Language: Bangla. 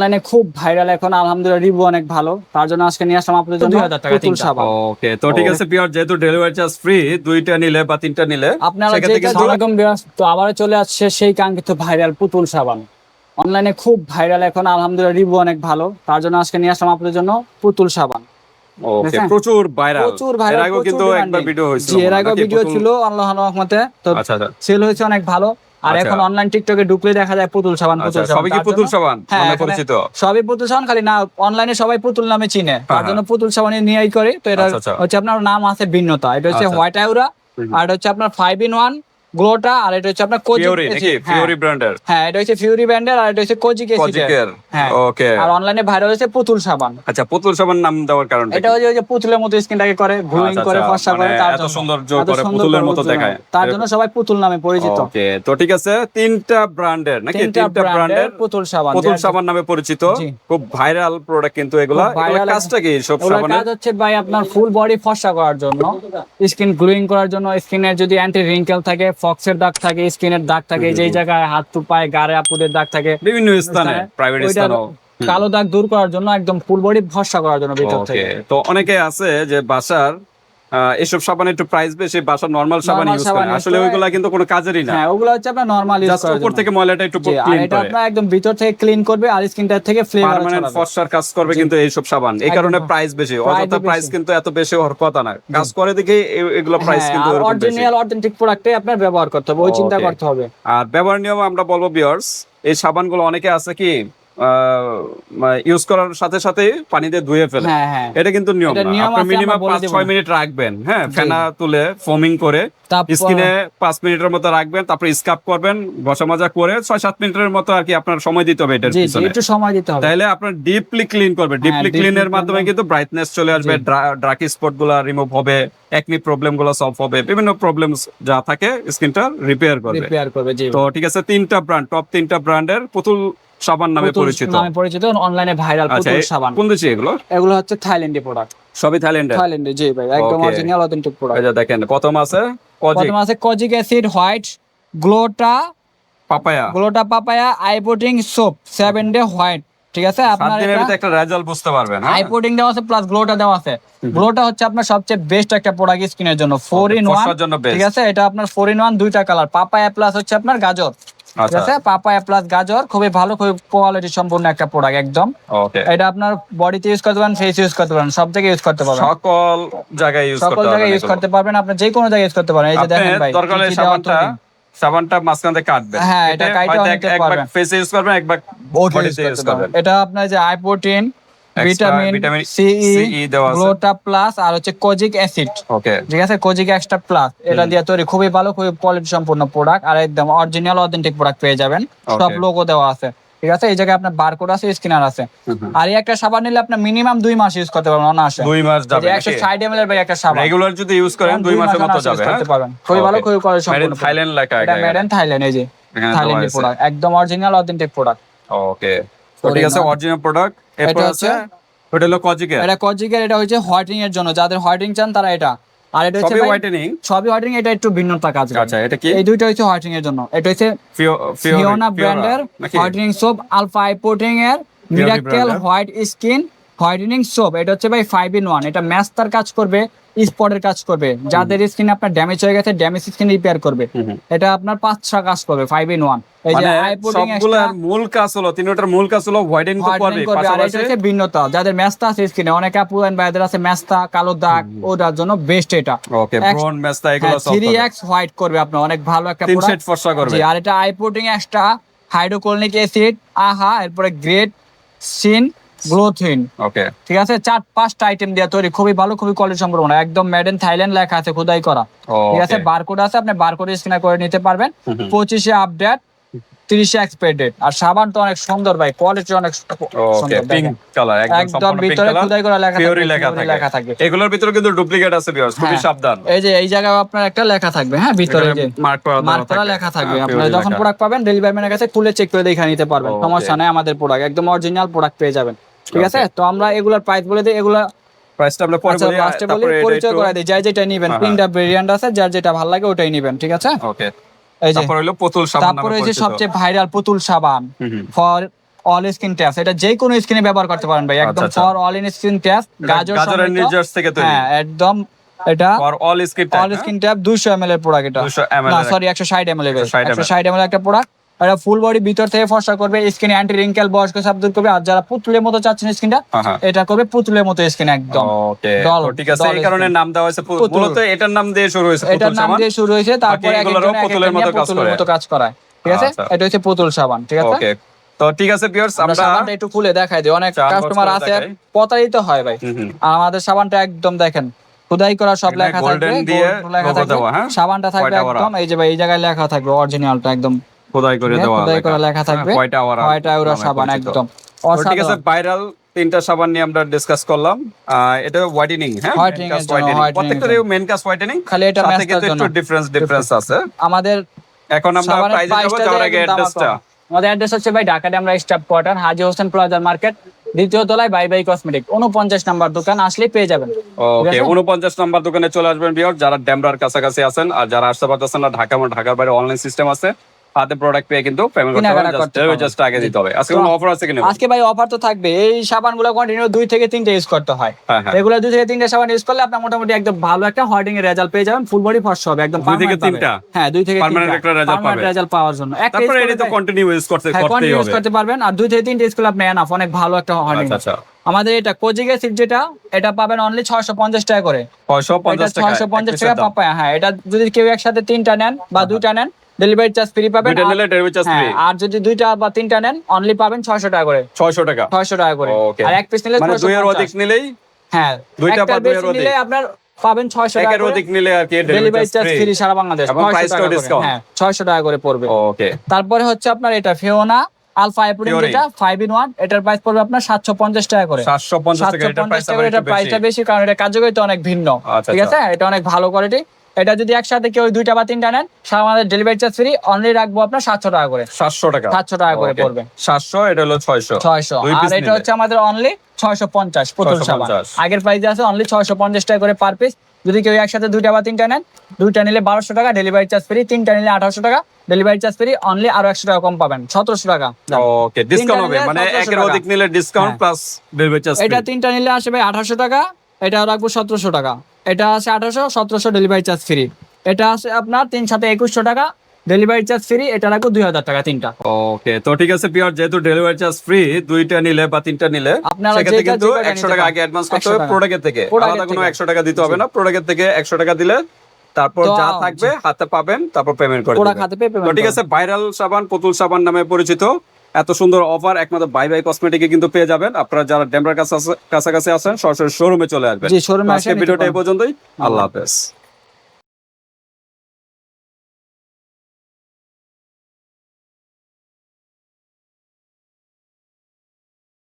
অনলাইনে খুব ভাইরাল এখন আলহামদুলিল্লাহ রিভিউ অনেক ভালো। তার জন্য আজকে নিয়ে আসলাম আপনাদের জন্য 2000 টাকা পুতুল তিনটা। সাবান। ওকে তো ঠিক আছে পিওর যেহেতু ডেলিভারি চার্জ ফ্রি দুইটা নিলে বা তিনটা নিলে আপনারা যেটা যেরকম তো আবারও চলে আসছে সেই কাঙ্ক্ষিত ভাইরাল পুতুল সাবান। অনলাইনে খুব ভাইরাল এখন আলহামদুলিল্লাহ রিভিউ অনেক ভালো। তার জন্য আজকে নিয়ে আসলাম আপনাদের জন্য পুতুল সাবান। ওকে প্রচুর ভাইরাল প্রচুর এর ভাইরাল আগেও কিন্তু একবার ভিডিও হয়েছিল এর আগেও ভিডিও ছিল আল্লাহ রহমতে। তো আচ্ছা আচ্ছা। সেল হয়েছে অনেক ভালো। আর আচ্ছা। এখন অনলাইন টিকটকে ঢুকলে দেখা যায় পুতুল সাবান আচ্ছা পুতুল সাবান। সবই কি পুতুল সাবান? মানে পরিচিত? সবই পুতুল সাবান খালি না অনলাইনে সবাই পুতুল নামে চিনে। তার হ্যাঁ, জন্য পুতুল সাবান নিয়েই করে। তো এটা আচ্ছা। হচ্ছে আপনার নাম আছে ভিন্নতা। এটা হচ্ছে। হোয়াইট আউরা আর হচ্ছে আপনার ফাইভ ইন ওয়ান গ্লোটা আর এটা হচ্ছে আপনার কোজিক। ফিওরি ব্র্যান্ডের হ্যাঁ। এটা হচ্ছে ফিউরি ব্যান্ডের আর এটা হচ্ছে কোজিক হ্যাঁ। ওকে। আর অনলাইনে ভাইরাল হচ্ছে পুতুল সাবান। আচ্ছা পুতুল সাবান নাম দেওয়ার কারণ এটা ওই যে পুতুলের মতো স্কিনটাকে করে আচ্ছা, করে আচ্ছা, ফর্সা করে মানে তার জন্য। সৌন্দর্য করে, পুতুলের মতো দেখায়। তার জন্য সবাই পুতুল নামে পরিচিত। ওকে তো ঠিক আছে তিনটা ব্র্যান্ডের নাকি তিনটা ব্র্যান্ডের ব্র্যান্ডের পুতুল সাবান। পুতুল সাবান নামে পরিচিত। খুব ভাইরাল প্রোডাক্ট কিন্তু এগুলা। কাজটা কি সব সাবানের? কাজ হচ্ছে ভাই আপনার ফুল বডি ফর্সা করার জন্য। স্কিন গ্লোয়িং করার জন্য স্কিনের যদি অ্যান্টি রিঙ্কেল থাকে ফক্সের দাগ থাকে স্কিনের দাগ থাকে যেই জায়গায় হাত টু পায়ে গাড়ে আপুদের দাগ থাকে। বিভিন্ন স্থানে প্রাইভেট স্থানে স্থানেও। কালো দাগ দূর করার জন্য একদম ফুল বডি ভরসা করার জন্য ভিতর থেকে। তো অনেকে আছে যে বাসার এসব সাবান একটু প্রাইস বেশি বাসার নরমাল সাবান ইউজ সাবান করে আসলে করে। ওইগুলা কিন্তু কোনো কাজেরই না। হ্যাঁ ওগুলো হচ্ছে আপনার নরমাল ইউজ জাস্ট উপর থেকে ময়লাটা একটু ক্লিন এটা করে। আপনার একদম ভিতর থেকে ক্লিন করবে আর স্কিনটার থেকে ফ্লেভার পার্মানেন্ট ফর্সার কাজ করবে কিন্তু এইসব সাবান। এই কারণে প্রাইস বেশি। অযথা প্রাইস কিন্তু এত বেশি হওয়ার কথা না। কাজ করে দেখে এগুলো প্রাইস কিন্তু এরকম বেশি। অরিজিনাল অথেন্টিক প্রোডাক্টে আপনার ব্যবহার করতে হবে ওই চিন্তা করতে হবে। আর ব্যবহার নিয়ম আমরা বলব বিয়ার্স এই সাবানগুলো অনেকে আছে কি ইউজ করার সাথে সাথে পানি দিয়ে ধুয়ে ফেলে। হ্যাঁ হ্যাঁ। এটা কিন্তু নিয়ম আপনি মিনিমাম পাঁচ ছয়। মিনিট রাখবেন হ্যাঁ ফেনা তুলে ফোমিং করে স্কিনে পাঁচ মিনিটের মতো রাখবেন তারপরে স্কাপ করবেন ঘষা মাজা করে ছয় সাত মিনিটের মতো আর কি আপনার সময় দিতে হবে এটার পিছনে। একটু সময় দিতে হবে। তাহলে আপনার ডিপলি ক্লিন করবে। ডিপলি deeply ক্লিনের মাধ্যমে কিন্তু ব্রাইটনেস চলে আসবে ড্রাকি স্পটগুলা রিমুভ হবে একনি প্রবলেমগুলো সলভ হবে বিভিন্ন প্রবলেম যা থাকে স্কিনটা রিপেয়ার করবে। রিপেয়ার করবে জি। তো ঠিক আছে তিনটা ব্র্যান্ড টপ তিনটা ব্র্যান্ডের পুতুল সাবান নামে পরিচিত। নামে পরিচিত অনলাইনে ভাইরাল আচ্ছা পুতুল সাবান। কোন দেশে এগুলো? এগুলো হচ্ছে থাইল্যান্ডের প্রোডাক্ট সবই থাইল্যান্ডের? থাইল্যান্ডে জি ভাই একদম অরিজিনাল অথেন্টিক প্রোডাক্ট যে দেখেন প্রথম আছে কজিক। প্রথমে আছে kojic acid white গ্লোটা papaya. গ্লোটা papaya আইপোটিং সোপ সেভেন ডে হোয়াইট ঠিক আছে? আপনার এটা একটা রেজাল্ট বুঝতে পারবেন হ্যাঁ? আইপোটিং দেওয়া আছে প্লাস গ্লোটা দেওয়া আছে। গ্লোটা হচ্ছে আপনার সবচেয়ে বেস্ট একটা প্রোডাক্ট স্কিনের জন্য। ফোর ইন ওয়ান ফর্সার জন্য best। ঠিক আছে? এটা আপনার ফোর ইন ওয়ান দুইটা কালার পাপায়া প্লাস হচ্ছে আপনার গাজর। ঠিক আচ্ছা আছে? পাপায়া প্লাস গাজর খুবই ভালো খুবই কোয়ালিটি সম্পূর্ণ একটা প্রোডাক্ট একদম। এটা আপনার বডিতে ইউজ করতে পারেন ফেস ইউজ করতে পারেন সব জায়গায় ইউজ করতে পারবেন। সকল জায়গায় ইউজ সকল জায়গায় ইউজ করতে পারবেন আপনি যে কোনো জায়গায় ইউজ করতে পারেন এই যে দেখেন ভাই দরকার হলে সাবানটা সাবানটা মাঝখান থেকে কাটবেন। হ্যাঁ, এটা এক- একবার পারবেন। ফেসে ইউজ করবেন একবার বডিতে ইউজ করবেন। এটা আপনার যে আইপোটিন ভিটামিন আছে। গ্লোটা প্লাস আর হচ্ছে কোজিক অ্যাসিড ওকে ঠিক আছে? কোজিক এক্সট্রা প্লাস এটা দিয়ে তৈরি খুবই ভালো খুবই কোয়ালিটি সম্পূর্ণ প্রোডাক্ট আর একদম অরিজিনাল অথেন্টিক প্রোডাক্ট পেয়ে যাবেন। সব লোগো দেওয়া আছে। ঠিক আছে? এই জায়গায় আপনার বারকোড আছে স্ক্যানার আছে। আর এই একটা সাবান নিলে আপনি মিনিমাম দুই মাস ইউজ করতে পারবেন অনায়াসে। দুই মাস যাবে একশো ষাট এম এর ভাই একটা সাবান। রেগুলার যদি ইউজ করেন দুই মাসের মতো যাবে হ্যাঁ করতে পারবেন। খুবই ভালো খুবই কোয়ালিটি সম্পূর্ণ থাইল্যান্ড লেখা এটা মেড ইন থাইল্যান্ড এই যে থাইল্যান্ডের প্রোডাক্ট একদম অরিজিনাল অথেন্টিক প্রোডাক্ট ওকে ঠিক আছে অরিজিনাল প্রোডাক্ট এটা হচ্ছে- ওটা হলো কজিকের এটা কজিকের এটা হচ্ছে হোয়াইটিং এর জন্য। যাদের হোয়াইটিং চান তারা এটা। আর এটা হচ্ছে সবই ভাই- হোয়াইটেনিং এটা একটু ভিন্নতা কাজ করে। আচ্ছা এটা কি? এই দুইটা হচ্ছে এর জন্য। এটা হচ্ছে ফিওনা ব্র্যান্ডের হোয়াইটেনিং সোপ আলফা আইপোটিং এর miracle white skin whitening soap এটা হচ্ছে ভাই ফাইভ ইন ওয়ান এটা ম্যাস্টার কাজ করবে স্পটের কাজ করবে। যাদের স্কিন আপনার ড্যামেজ হয়ে গেছে ড্যামেজ স্কিন রিপেয়ার করবে। এটা আপনার পাঁচটা কাজ করবে ফাইভ ইন ওয়ান এই যে মানে মূল কাজ হলো তিনটার মূল কাজ হলো হোয়াইটেন তো করবে এটা ভিন্নতা যাদের ম্যাস্তা আছে স্কিনে অনেক আপু এন্ড ভাইদের আছে ম্যাস্তা কালো দাগ ওটার জন্য বেস্ট এটা। ওকে ব্রন মেস্তা এগুলো সব হোয়াইট করবে আপনার অনেক ভালো একটা তিন। শেড ফর্সা করবে। আর এটা আইপোটিং এক্সট্রা হাইড্রোক্লোনিক অ্যাসিড আহা এরপরে গ্রেট সিন গ্লোথিন ওকে ঠিক আছে? চার পাঁচটা আইটেম দিয়ে তৈরি। খুবই ভালো খুবই কোয়ালিটি সম্পূর্ণ। একদম মেড ইন থাইল্যান্ড লেখা আছে খোদাই করা। ঠিক আছে? বারকোড আছে আপনি বারকোড স্ক্যান করে নিতে পারবেন। পঁচিশে আপডেট তিরিশে এক্সপায়ার ডেট আর সাবান তো অনেক সুন্দর ভাই কোয়ালিটি অনেক পিঙ্ক কালার একদম ভিতরে খোদাই করা লেখা লেখা থাকে। এগুলোর ভিতরে কিন্তু ডুপ্লিকেট আছে ভিউয়ার্স খুবই হ্যাঁ। সাবধান। এই যে এই জায়গায় আপনার একটা লেখা থাকবে হ্যাঁ ভিতরে যে মার্ক করা মার্ক করা লেখা থাকবে। আপনারা যখন প্রোডাক্ট পাবেন ডেলিভারি ম্যানের কাছে খুলে চেক করে দেখে নিতে পারবেন. সমস্যা নাই আমাদের প্রোডাক্ট একদম অরিজিনাল প্রোডাক্ট পেয়ে যাবেন। ঠিক আছে? তো আমরা এগুলোর প্রাইস বলে দিই এগুলো প্রাইসটা আমরা পরে আচ্ছা বলি তারপরে পরিচয় করে দিই যার যেটা নেবেন হ্যাঁ, তিনটা ভেরিয়েন্ট আছে যার যেটা ভালো লাগে ওটাই নেবেন ঠিক আছে? ওকে এই যে তারপর হলো পুতুল সাবান তারপরে হচ্ছে পরিচিত। সবচেয়ে ভাইরাল পুতুল সাবান। ফর অল স্কিন ট্যাপ এটা যে কোনো স্কিনে ব্যবহার করতে পারেন ভাই একদম আচ্ছা, আচ্ছা। For all in skin test গাজর সমেত। নির্যাস থেকে তৈরি। হ্যাঁ একদম এটা for all skin all skin type 200 ml এর প্রোডাক্ট এটা। 200 ml না সরি 160 ml এর। 160 160 ml একটা প্রোডাক্ট এটা ফুল বডি ভিতর থেকে ফর্সা করবে স্কিন অ্যান্টি রিঙ্কেল বয়স্ক সাপ দূর করবে আর যারা পুতুলের মতো চাচ্ছেন স্কিনটা। এটা করবে পুতুলের মতো স্কিন একদম। ঠিক আছে এই কারণে নাম দেওয়া হয়েছে মূলত এটার নাম দিয়ে শুরু হয়েছে এটার নাম দিয়ে শুরু হয়েছে তারপরে পুতুলের মতো কাজ করায়। ঠিক আছে? আচ্ছা। এটা হচ্ছে পুতুল সাবান ঠিক আছে? তো ঠিক আছে আমরা সাবানটা একটু খুলে দেখাই দিই। অনেক কাস্টমার আছে। প্রতারিত হয় ভাই। আর আমাদের সাবানটা একদম দেখেন খোদাই করা সব লেখা থাকবে দিয়ে লেখা থাকবে। হ্যাঁ? সাবানটা থাকবে একদম এই যে ভাই এই জায়গায় লেখা থাকবে অরিজিনালটা একদম খোদাই করে হ্যাঁ, দেওয়া খোদাই করা লেখা থাকবে। কয়টা আওয়ার সাবান একদম ঠিক আছে ভাইরাল তিনটা সাবান নিয়ে আমরা ডিসকাস করলাম। এটা হোয়াইটেনিং হ্যাঁ। মেন কাজ হোয়াইটেনিং খালি এটা একটু ডিফারেন্স ডিফারেন্স আছে। আমাদের এখন আমরা প্রাইজে যাব যাওয়ার আগে অ্যাড্রেসটা আমাদের অ্যাড্রেস হচ্ছে ভাই ঢাকা আমরা স্টাফ কোয়ার্টার হাজি হোসেন প্লাজার মার্কেট দ্বিতীয় তলায় বাই বাই কসমেটিক উনপঞ্চাশ নাম্বার দোকান আসলেই পেয়ে যাবেন। ওকে উনপঞ্চাশ নাম্বার দোকানে চলে আসবেন বিয়ার যারা ড্যামরার কাছাকাছি আছেন আর যারা আসতে পারতেছেন না ঢাকা ঢাকার বাইরে অনলাইন সিস্টেম আছে হাতে প্রোডাক্ট পেয়ে কিন্তু পেমেন্ট করতে করতে পারবেন। জাস্ট আগে দিতে হবে। আজকে কোনো অফার আছে কিনা? আজকে ভাই অফার তো থাকবে। এই সাবানগুলো কন্টিনিউ দুই থেকে তিনটে ইউজ করতে হয়। হ্যাঁ হ্যাঁ। রেগুলার দুই থেকে তিনটে সাবান ইউজ করলে আপনার মোটামুটি একদম ভালো একটা হোয়াইটিং এর রেজাল্ট পেয়ে যাবেন। ফুল বডি ফর্স হবে একদম দুই থেকে তিনটা? হ্যাঁ দুই থেকে Permanent একটা result পাবে। রেজাল্ট পাওয়ার জন্য। একটা তারপরে এটা তো কন্টিনিউ ইউজ করতে হ্যাঁ করতেই কন্টিনিউ ইউজ করতে পারবেন। আর দুই থেকে তিনটে ইউজ করলে আপনি এনাফ অনেক ভালো একটা হোয়াইটিং আচ্ছা আচ্ছা। আমাদের এটা কোজিগ অ্যাসিড যেটা এটা পাবেন অনলি ছয়শো পঞ্চাশ টাকা করে। ছয়শো পঞ্চাশ টাকা। পাপায়া। হ্যাঁ এটা যদি কেউ একসাথে তিনটা নেন বা দুইটা নেন ডেলিভারি চার্জ ফ্রি পাবেন নিলে ডেলিভারি চার্জ ফ্রি আর যদি দুইটা বা তিনটা নেন অনলি পাবেন ছয়শো টাকা করে। ছয়শো টাকা? ছয়শো টাকা করে। আর এক পিস নিলে মানে 650 দুইয়ের অধিক নিলেই হ্যাঁ দুইটা বা দুইয়ের অধিক। নিলে আপনার পাবেন ছয়শো টাকা একের করে। অধিক নিলে আর কি ডেলিভারি চার্জ ফ্রি সারা বাংলাদেশ। এবং 900 price টাকা করে। হ্যাঁ ছয়শো টাকা করে পড়বে। ওকে তারপরে হচ্ছে আপনার এটা ফিওনা আলফা Fiorin। যেটা ফাইভ ইন ওয়ান এটার প্রাইস পড়বে আপনার সাতশো পঞ্চাশ টাকা করে। সাতশো পঞ্চাশ টাকা সাতশো এটার প্রাইস প্রাইসটা বেশি। কারণ এটা কার্যকারিতা অনেক ভিন্ন। আচ্ছা, ঠিক আছে? এটা অনেক ভালো কোয়ালিটি এটা যদি একসাথে কেউ দুইটা বা তিনটা নেন আমাদের ডেলিভারি চার্জ ফ্রি অনলি রাখব আপনার সাতশো টাকা করে। সাতশো টাকা? 700 টাকা করে পড়বে। সাতশো এটা হলো ছয়শো। ছয়শো। আর এটা হচ্ছে আমাদের অনলি ছয়শো পঞ্চাশ পুতুল সাবান। আগের প্রাইস আছে অনলি ছয়শো পঞ্চাশ টাকা করে পার পিস যদি কেউ একসাথে দুইটা বা তিনটা নেন দুইটা নিলে বারোশো টাকা ডেলিভারি চার্জ ফ্রি তিনটা নিলে আঠারোশো টাকা ডেলিভারি চার্জ ফ্রি অনলি আরও একশো টাকা কম পাবেন সতেরোশো টাকা। ওকে ডিসকাউন্ট হবে মানে একের অধিক নিলে ডিসকাউন্ট। প্লাস ডেলিভারি চার্জ এটা তিনটা নিলে আসবে আঠারোশো টাকা এটা রাখব সতেরোশো টাকা। এটা আছে আঠারোশো সতেরোশো ডেলিভারি চার্জ ফ্রি এটা আছে আপনার তিন সাথে একুশশো টাকা। ডেলিভারি চার্জ ফ্রি এটা রাখব দুই হাজার টাকা তিনটা। ওকে তো ঠিক আছে পিওর যেহেতু ডেলিভারি চার্জ ফ্রি দুইটা নিলে বা তিনটা নিলে আপনারা সেক্ষেত্রে কিন্তু একশো টাকা আগে অ্যাডভান্স করতে হবে প্রোডাক্টের থেকে। আলাদা কোনো। একশো টাকা দিতে হবে না। প্রোডাক্টের থেকে একশো টাকা দিলে তারপর যা থাকবে হাতে পাবেন তারপর পেমেন্ট করে ঠিক আছে ভাইরাল সাবান পুতুল সাবান নামে পরিচিত। এত সুন্দর অফার একমাত্র বাই বাই কসমেটিকে কিন্তু পেয়ে যাবেন। আপনারা যারা ডেমরার কাছে কাছাকাছি আছেন সরাসরি শোরুমে চলে আসবেন। আজকে ভিডিওটা এই পর্যন্তই। আল্লাহ হাফেজ।